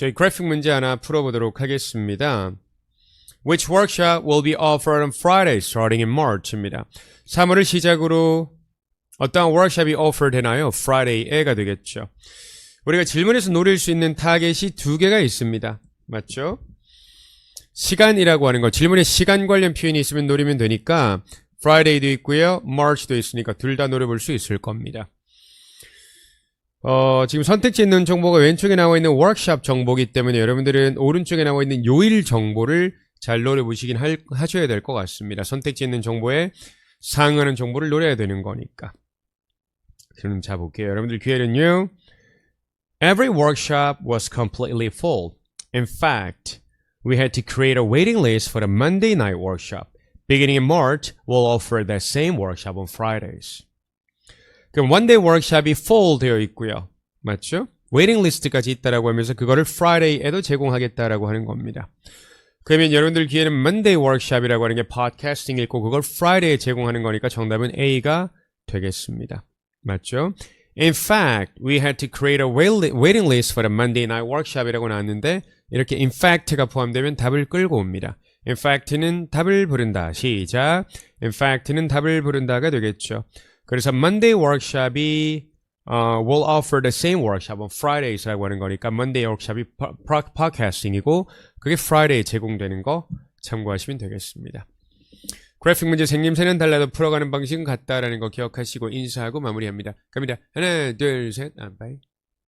저희 그래픽 문제 하나 풀어보도록 하겠습니다. Which workshop will be offered on Friday starting in March입니다. 3월을 시작으로 어떠한 워크숍이 offer 되나요? Friday에가 되겠죠. 우리가 질문에서 노릴 수 있는 타겟이 두 개가 있습니다. 맞죠? 시간이라고 하는 거, 질문에 시간 관련 표현이 있으면 노리면 되니까 Friday도 있고요, March도 있으니까 둘 다 노려볼 수 있을 겁니다. 어, 지금 선택지 있는 정보가 왼쪽에 나와 있는 워크샵 정보이기 때문에 여러분들은 오른쪽에 나와 있는 요일 정보를 잘 노려보시긴 할- 하셔야 될 것 같습니다. 선택지 있는 정보에 상하는 정보를 노려야 되는 거니까. 그럼 자 볼게요. 여러분들 기회는요. Every workshop was completely full. In fact, we had to create a waiting list for the Monday night workshop. Beginning in March, we'll offer that same workshop on Fridays. 그럼 one day workshop이 full 되어 있고요. 맞죠? 웨이팅 리스트까지 있다라고 하면서 그거를 Friday에도 제공하겠다라고 하는 겁니다. 그러면 여러분들 귀에는 Monday workshop이라고 하는 게 있고 그걸 Friday에 제공하는 거니까 정답은 A가 되겠습니다. 맞죠? In fact, we had to create a waiting list for the Monday night workshop이라고 나왔는데 이렇게 in fact가 포함되면 답을 끌고 옵니다. In fact는 답을 부른다. 시작. In fact는 답을 부른다가 되겠죠. 그래서 Monday workshop이 어, will offer the same workshop on Fridays라고 하는 거니까 Monday workshop이 podcasting이고 그게 Friday 제공되는 거 참고하시면 되겠습니다. 그래픽 문제 생김새는 달라도 풀어가는 방식은 같다라는 거 기억하시고 인사하고 마무리합니다. 갑니다. 하나, 둘, 셋, 아, 바이.